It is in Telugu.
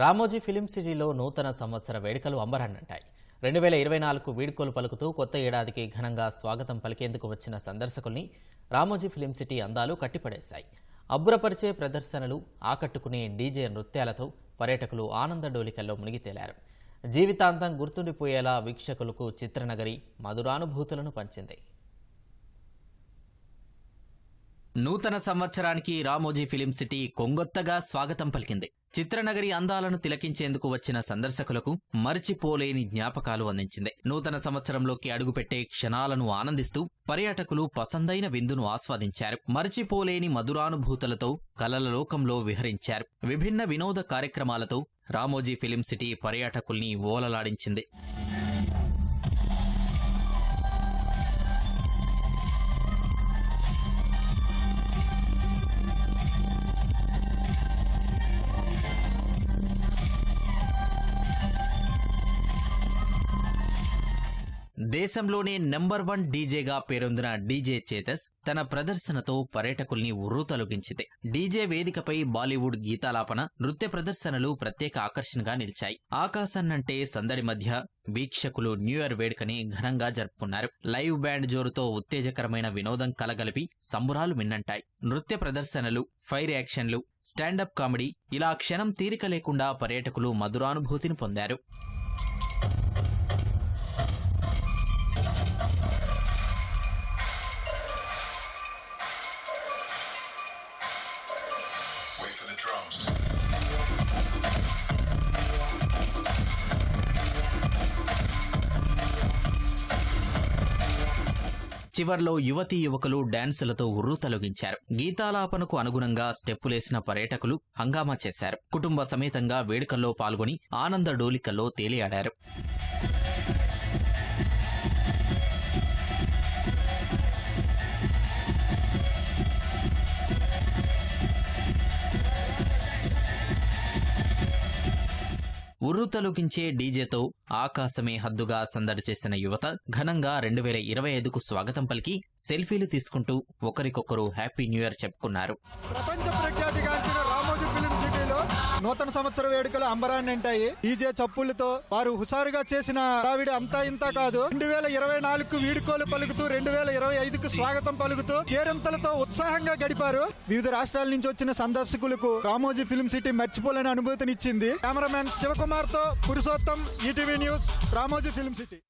రామోజీ ఫిలిం సిటీలో నూతన సంవత్సర వేడుకలు అంబరాన్నంటాయి. రెండు వేల ఇరవై నాలుగు వీడ్కోలు పలుకుతూ కొత్త ఏడాదికి ఘనంగా స్వాగతం పలికేందుకు వచ్చిన సందర్శకుల్ని రామోజీ ఫిలిం సిటీ అందాలు కట్టిపడేశాయి. అబ్బురపరిచే ప్రదర్శనలు ఆకట్టుకునే డీజే నృత్యాలతో పర్యాటకులు ఆనంద డోలికల్లో మునిగి తేలారు. జీవితాంతం గుర్తుండిపోయేలా వీక్షకులకు చిత్రనగరి మధురానుభూతులను పంచింది. నూతన సంవత్సరానికి రామోజీ ఫిలిం సిటీ కొంగొత్తగా స్వాగతం పలికింది. చిత్రనగరి అందాలను తిలకించేందుకు వచ్చిన సందర్శకులకు మరిచిపోలేని జ్ఞాపకాలు అందించింది. నూతన సంవత్సరంలోకి అడుగుపెట్టే క్షణాలను ఆనందిస్తూ పర్యాటకులు పసందైన విందును ఆస్వాదించారు. మరిచిపోలేని మధురానుభూతులతో కలల లోకంలో విహరించారు. విభిన్న వినోద కార్యక్రమాలతో రామోజీ ఫిలిం సిటీ పర్యాటకుల్ని ఓలలాడించింది. దేశంలోనే నెంబర్ వన్ డీజేగా పేరొందిన డీజే చేతస్ తన ప్రదర్శనతో పర్యాటకుల్ని ఉర్రూతలొగించింది డీజే వేదికపై బాలీవుడ్ గీతాలాపన నృత్య ప్రదర్శనలు ప్రత్యేక ఆకర్షణగా నిలిచాయి. ఆకాశాన్నంటే సందడి మధ్య వీక్షకులు న్యూ ఇయర్ వేడుకని ఘనంగా జరుపుకున్నారు. లైవ్ బ్యాండ్ జోరుతో ఉత్తేజకరమైన వినోదం కలగలిపి సంబురాలు మిన్నంటాయి. నృత్య ప్రదర్శనలు ఫైర్ యాక్షన్లు స్టాండప్ కామెడీ ఇలా క్షణం తీరిక లేకుండా పర్యాటకులు మధురానుభూతిని పొందారు. For the drums. చివర్లో యువతీ యువకులు డాన్సులతో ఉర్రూతలొగించారు గీతాలాపనకు అనుగుణంగా స్టెప్పులేసిన పర్యాటకులు హంగామా చేశారు. కుటుంబ సమేతంగా వేడుకల్లో పాల్గొని ఆనంద డోలికల్లో తేలియాడారు. ఉర్రూతలొగించే డీజేతో ఆకాశమే హద్దుగా సందడి చేసిన యువత ఘనంగా రెండు వేల ఇరవై ఐదుకు స్వాగతం పలికి సెల్ఫీలు తీసుకుంటూ ఒకరికొకరు హ్యాపీ న్యూ ఇయర్ చెప్పుకున్నారు. ప్రపంచ ప్రఖ్యాతిగాంచిన నూతన సంవత్సర వేడుకలు అంబరాన్ని అంటాయి ఈజే చప్పులతో వారు హుషారుగా చేసిన హడావిడి అంతా ఇంత కాదు. రెండు వేల ఇరవై నాలుగు వీడుకోలు పలుకుతూ రెండు వేల ఇరవై ఐదుకు స్వాగతం పలుకుతూ కేరింతలతో ఉత్సాహంగా గడిపారు. వివిధ రాష్ట్రాల నుంచి వచ్చిన సందర్శకులకు రామోజీ ఫిలిం సిటీ మర్చిపోలేని అనుభూతినిచ్చింది. Cameraman శివకుమార్తో Purushottam ETV news Ramoji film city.